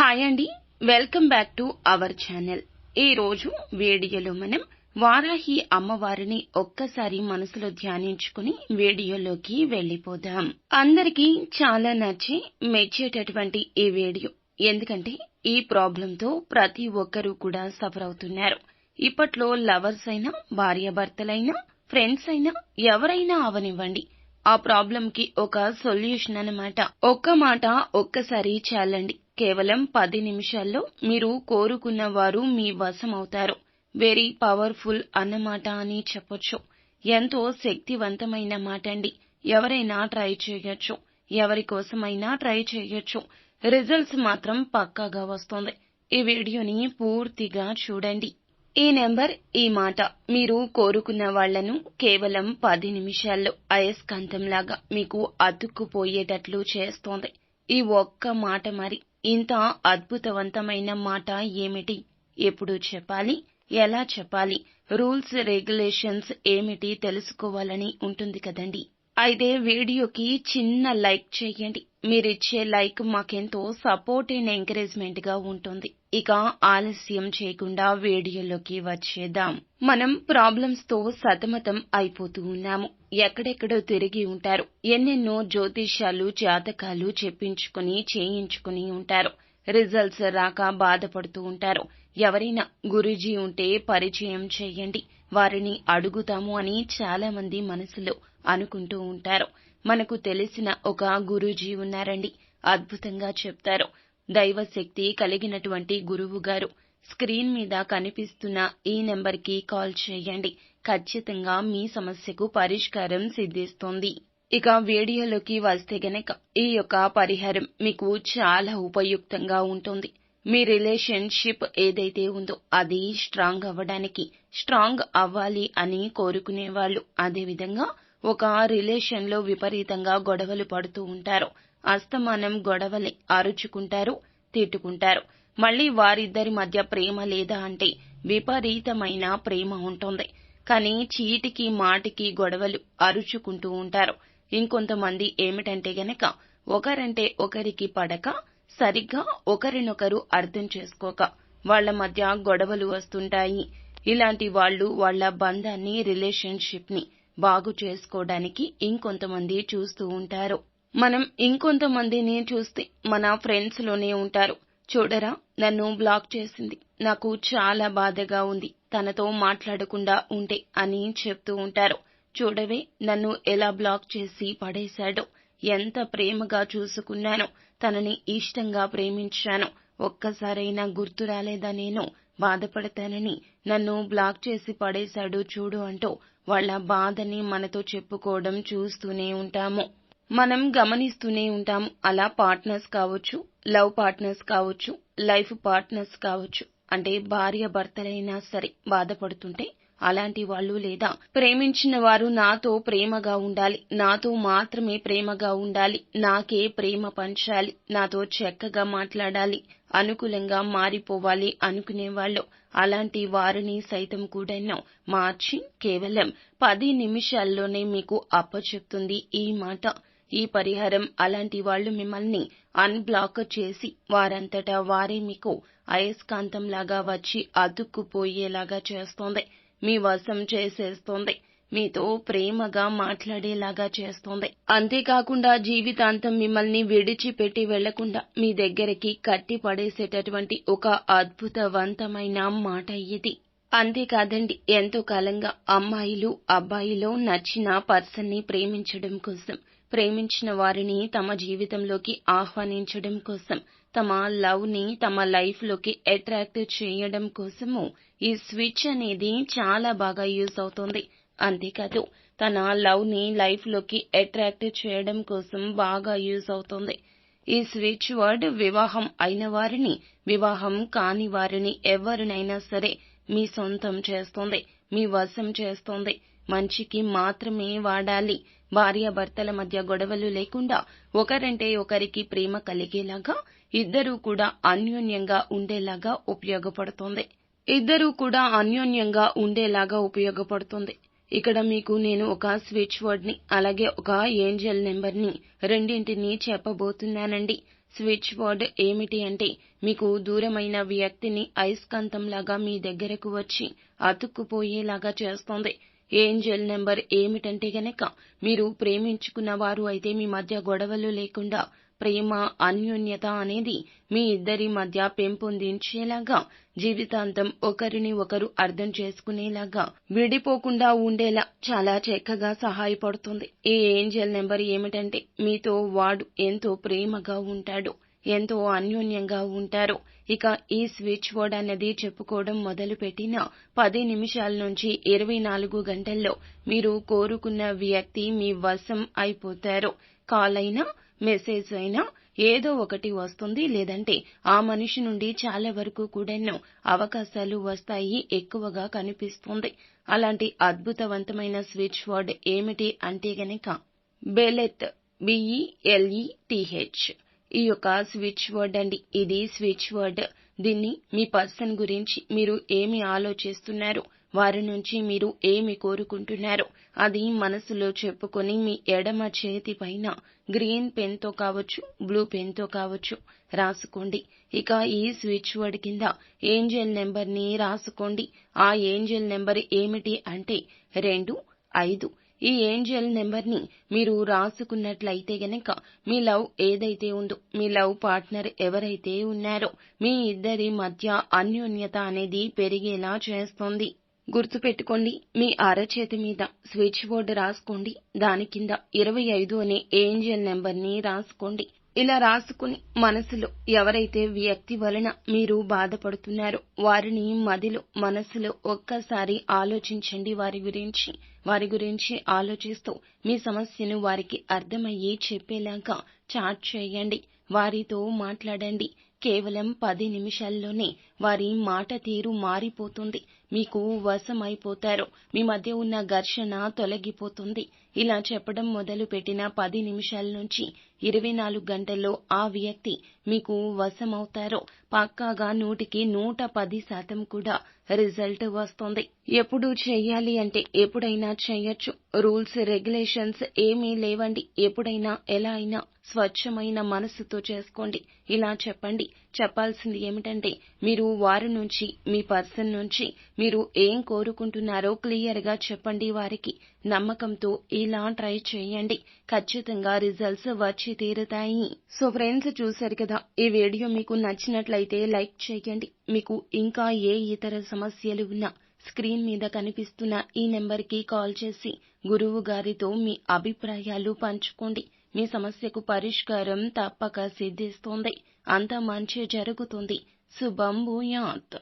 Hi అండి welcome back to our channel ఈ రోజు వీడియోలో మనం వారాహి అమ్మవారిని ఒక్కసారి మనసులో ధ్యానించుకుని వీడియోలోకి వెళ్ళిపోదాం అందరికీ చాలా నచ్చి మెచ్చేటటువంటి ఈ వీడియో. ఎందుకంటే ఈ ప్రాబ్లంతో ప్రతి ఒక్కరూ కూడా సఫర్ అవుతున్నారు. ఇప్పట్లో లవర్స్ అయినా భార్యాభర్తలైనా ఫ్రెండ్స్ అయినా ఎవరైనా అవనివ్వండి. ఆ ప్రాబ్లం కి ఒక సొల్యూషన్ అన్నమాట. ఒక్క మాట ఒక్కసారి చాలండి. కేవలం పది నిమిషాల్లో మీరు కోరుకున్న వారు మీ వశమవుతారు. వెరీ పవర్ఫుల్ అన్నమాట అని చెప్పొచ్చు. ఎంతో శక్తివంతమైన మాట అండి. ఎవరైనా ట్రై చేయొచ్చు. ఎవరి కోసమైనా ట్రై చేయొచ్చు. రిజల్ట్స్ మాత్రం పక్కాగా వస్తుంది. ఈ వీడియోని పూర్తిగా చూడండి. ఈ నెంబర్ ఈ మాట మీరు కోరుకున్న వాళ్ళను కేవలం పది నిమిషాల్లో అయస్కాంతంలాగా మీకు అతుక్కుపోయేటట్లు చేస్తోంది. ఈ ఒక్క మాట మరి ఇంత అద్భుతవంతమైన మాట ఏమిటి? ఎప్పుడు చెప్పాలి? ఎలా చెప్పాలి? రూల్స్ రెగ్యులేషన్స్ ఏమిటి? తెలుసుకోవాలని ఉంటుంది కదండీ. అయితే వీడియోకి చిన్న లైక్ చేయండి. మీరిచ్చే లైక్ మాకెంతో సపోర్ట్ అండ్ ఎంకరేజ్మెంట్గా ఉంటుంది. ఇక ఆలస్యం చేయకుండా వీడియోలోకి వచ్చేద్దాం. మనం ప్రాబ్లమ్స్తో సతమతం అయిపోతూ ఉన్నాము. ఎక్కడెక్కడో తిరిగి ఉంటారు. ఎన్నెన్నో జ్యోతిష్యాలు జాతకాలు చెప్పించుకుని చేయించుకుని ఉంటారు. రిజల్ట్స్ రాక బాధపడుతూ ఉంటారు. ఎవరైనా గురుజీ ఉంటే పరిచయం చేయండి. వారిని అడుగుతాము అని చాలా మంది మనసులో అనుకుంటూ ఉంటారు. మనకు తెలిసిన ఒక గురూజీ ఉన్నారండి. అద్భుతంగా చెప్తారు. దైవశక్తి కలిగినటువంటి గురువు గారు. స్క్రీన్ మీద కనిపిస్తున్న ఈ నెంబర్కి కాల్ చేయండి. ఖచ్చితంగా మీ సమస్యకు పరిష్కారం సిద్ధిస్తోంది. ఇక వీడియోలోకి వస్తే గనక ఈ యొక్క పరిహారం మీకు చాలా ఉపయుక్తంగా ఉంటుంది. మీ రిలేషన్షిప్ ఏదైతే ఉందో అది స్ట్రాంగ్ అవ్వడానికి స్ట్రాంగ్ అవ్వాలి అని కోరుకునేవాళ్ళు. అదేవిధంగా ఒక రిలేషన్లో విపరీతంగా గొడవలు పడుతూ ఉంటారు. అస్తమానం గొడవలే అరుచుకుంటారు తిట్టుకుంటారు. మళ్ళీ వారిద్దరి మధ్య ప్రేమ లేదా అంటే విపరీతమైన ప్రేమ ఉంటుంది. కానీ చీటికి మాటికి గొడవలు అరుచుకుంటూ ఉంటారు. ఇంకొంతమంది ఏమిటంటే గనక ఒకరంటే ఒకరికి పడక సరిగ్గా ఒకరినొకరు అర్థం చేసుకోక వాళ్ళ మధ్య గొడవలు వస్తుంటాయి. ఇలాంటి వాళ్ళు వాళ్ళ బంధాన్ని రిలేషన్షిప్ని బాగు చేసుకోవడానికి ఇంకొంతమంది చూస్తూ ఉంటారు. మనం ఇంకొంతమందిని చూస్తే మన ఫ్రెండ్స్లోనే ఉంటారు. చూడరా నన్ను బ్లాక్ చేసింది. నాకు చాలా బాధగా ఉంది. తనతో మాట్లాడకుండా ఉంటే అని చెప్తూ ఉంటారు. చూడవే నన్ను ఎలా బ్లాక్ చేసి పడేశాడో. ఎంత ప్రేమగా చూసుకున్నానో. తనని ఇష్టంగా ప్రేమించాను. ఒక్కసారైనా గుర్తు రాలేదా నేను? బాధపడతానని. నన్ను బ్లాక్ చేసి పడేశాడు చూడు అంటూ వాళ్ళ బాధని మనతో చెప్పుకోవడం చూస్తూనే ఉంటాము. మనం గమనిస్తూనే ఉంటాము. అలా పార్ట్నర్స్ కావచ్చు లవ్ పార్ట్నర్స్ కావచ్చు లైఫ్ పార్ట్నర్స్ కావచ్చు. అంటే భార్య భర్తలైనా సరే బాధపడుతుంటే అలాంటి వాళ్ళు లేదా ప్రేమించిన వారు నాతో ప్రేమగా ఉండాలి. నాతో మాత్రమే ప్రేమగా ఉండాలి. నాకే ప్రేమ పంచాలి. నాతో చక్కగా మాట్లాడాలి. అనుకూలంగా మారిపోవాలి అనుకునేవాళ్ళు. అలాంటి వారిని సైతం కూడాను మార్చి కేవలం పది నిమిషాల్లోనే మీకు అప్పచెప్తుంది ఈ మాట. ఈ పరిహారం అలాంటి వాళ్ళు మిమ్మల్ని అన్బ్లాక్ చేసి వారంతటా వారే మీకు అయస్కాంతంలాగా వచ్చి అతుక్కుపోయేలాగా చేస్తోంది. మీ వశం చేసేస్తోంది. మీతో ప్రేమగా మాట్లాడేలాగా చేస్తోంది. అంతేకాకుండా జీవితాంతం మిమ్మల్ని విడిచిపెట్టి వెళ్ళకుండా మీ దగ్గరికి కట్టి పడేసేటటువంటి ఒక అద్భుతవంతమైన మాట ఇది. అంతేకాదండి ఎంతో కాలంగా అమ్మాయిలు అబ్బాయిలో నచ్చిన పర్సన్ని ప్రేమించడం కోసం ప్రేమించిన వారిని తమ జీవితంలోకి ఆహ్వానించడం కోసం తమ లవ్ని తమ లైఫ్లోకి అట్రాక్ట్ చేయడం కోసము ఈ స్విచ్ అనేది చాలా బాగా యూజ్ అవుతుంది. అంతేకాదు తన లవ్ని లైఫ్లోకి అట్రాక్ట్ చేయడం కోసం బాగా యూజ్ అవుతుంది. ఈ స్విచ్ వర్డ్ వివాహం అయిన వారిని వివాహం కాని వారిని ఎవరినైనా సరే మీ సొంతం చేస్తుంది మీ వశం చేస్తుంది. మంచికి మాత్రమే వాడాలి. భార్యాభర్తల మధ్య గొడవలు లేకుండా ఒకరంటే ఒకరికి ప్రేమ కలిగేలాగా ఇద్దరూ కూడా అన్యోన్యంగా ఉండేలాగా ఉపయోగపడుతోంది. ఇద్దరూ కూడా అన్యోన్యంగా ఉండేలాగా ఉపయోగపడుతుంది. ఇక్కడ మీకు నేను ఒక స్విచ్ వర్డ్ని అలాగే ఒక ఏంజల్ నెంబర్ని రెండింటిని చెప్పబోతున్నానండి. స్విచ్ వర్డ్ ఏమిటి అంటే మీకు దూరమైన వ్యక్తిని అయస్కాంతంలాగా మీ దగ్గరకు వచ్చి అతుక్కుపోయేలాగా చేస్తోంది. ఏంజెల్ నెంబర్ ఏమిటంటే గనక మీరు ప్రేమించుకున్న వారు అయితే మీ మధ్య గొడవలు లేకుండా ప్రేమ అన్యోన్యత అనేది మీ ఇద్దరి మధ్య పెంపొందించేలాగా జీవితాంతం ఒకరిని ఒకరు అర్థం చేసుకునేలాగా విడిపోకుండా ఉండేలా చాలా చక్కగా సహాయపడుతుంది. ఈ ఏంజెల్ నెంబర్ ఏమిటంటే మీతో వాడు ఎంతో ప్రేమగా ఉంటాడు. ఎంతో అన్యోన్యంగా ఉంటారు. ఇక ఈ స్విచ్ బోర్డ్ అన్నది చెప్పుకోవడం మొదలుపెట్టిన పది నిమిషాల నుంచి ఇరవై నాలుగు గంటల్లో మీరు కోరుకున్న వ్యక్తి మీ వశం అయిపోతారు. కాల్ అయినా మెసేజ్ అయినా ఏదో ఒకటి వస్తుంది. లేదంటే ఆ మనిషి నుండి చాలా వరకు కూడాను అవకాశాలు వస్తాయి ఎక్కువగా కనిపిస్తుంది. అలాంటి అద్భుతవంతమైన స్విచ్ వర్డ్ ఏమిటి అంటే గనక బెలెత్ బిఈఎల్ఈటిహెచ్. ఈ యొక్క స్విచ్ వర్డ్ అండి. ఇది స్విచ్ వర్డ్ దీన్ని మీ పర్సన్ గురించి మీరు ఏమి ఆలోచిస్తున్నారు? వారి నుంచి మీరు ఏమి కోరుకుంటున్నారు? అది మనసులో చెప్పుకొని మీ ఎడమ చేతి పైన గ్రీన్ పెన్తో కావచ్చు బ్లూ పెన్తో కావచ్చు రాసుకోండి. ఇక ఈ స్విచ్ వర్డ్ కింద ఏంజెల్ నెంబర్ని రాసుకోండి. ఆ ఏంజెల్ నెంబర్ ఏమిటి అంటే రెండు ఐదు. ఈ ఏంజెల్ నెంబర్ని మీరు రాసుకున్నట్లయితే గనక మీ లవ్ ఏదైతే ఉందో మీ లవ్ పార్ట్నర్ ఎవరైతే ఉన్నారో మీ ఇద్దరి మధ్య అన్యోన్యత అనేది పెరిగేలా చేస్తుంది. గుర్తుపెట్టుకోండి మీ అరచేతి మీద స్విచ్ బోర్డు రాసుకోండి దాని కింద ఇరవై ఐదు అనే ఏంజెల్ నెంబర్ని రాసుకోండి. ఇలా రాసుకుని మనసులో ఎవరైతే వ్యక్తి వలన మీరు బాధపడుతున్నారో వారిని మదిలో మనసులో ఒక్కసారి ఆలోచించండి. వారి గురించి వారి గురించి ఆలోచిస్తూ మీ సమస్యను వారికి అర్థమయ్యి చెప్పేలాగా చాట్ చేయండి. వారితో మాట్లాడండి. కేవలం పది నిమిషాల్లోనే వారి మాట తీరు మారిపోతుంది. మీకు వశమైపోతారు. మీ మధ్య ఉన్న ఘర్షణ తొలగిపోతుంది. ఇలా చెప్పడం మొదలు పెట్టిన పది నిమిషాల నుంచి ఇరవై నాలుగు గంటల్లో ఆ వ్యక్తి మీకు వశమవుతారో. పక్కాగా నూటికి నూట పది శాతం కూడా రిజల్ట్ వస్తుంది. ఎప్పుడు చేయాలి అంటే ఎప్పుడైనా చేయొచ్చు. రూల్స్ రెగ్యులేషన్స్ ఏమీ లేవండి. ఎప్పుడైనా ఎలా అయినా స్వచ్ఛమైన మనసుతో చేసుకోండి. ఇలా చెప్పండి. చెప్పాల్సింది ఏమిటంటే మీరు వారి నుంచి మీ పర్సన్ నుంచి మీరు ఏం కోరుకుంటున్నారో క్లియర్గా చెప్పండి వారికి. నమ్మకంతో ఇలా ట్రై చేయండి. ఖచ్చితంగా రిజల్ట్స్ వచ్చి తీరుతాయి. సో ఫ్రెండ్స్ చూశారు కదా ఈ వీడియో మీకు నచ్చినట్లయితే లైక్ చేయండి. మీకు ఇంకా ఏ ఇతర సమస్యలు ఉన్నా స్క్రీన్ మీద కనిపిస్తున్న ఈ నెంబర్కి కాల్ చేసి గురువు గారితో మీ అభిప్రాయాలు పంచుకోండి. మీ సమస్యకు పరిష్కారం తప్పక సిద్ధిస్తుంది. అంత మంచి జరుగుతుంది. శుభం భూయాత్.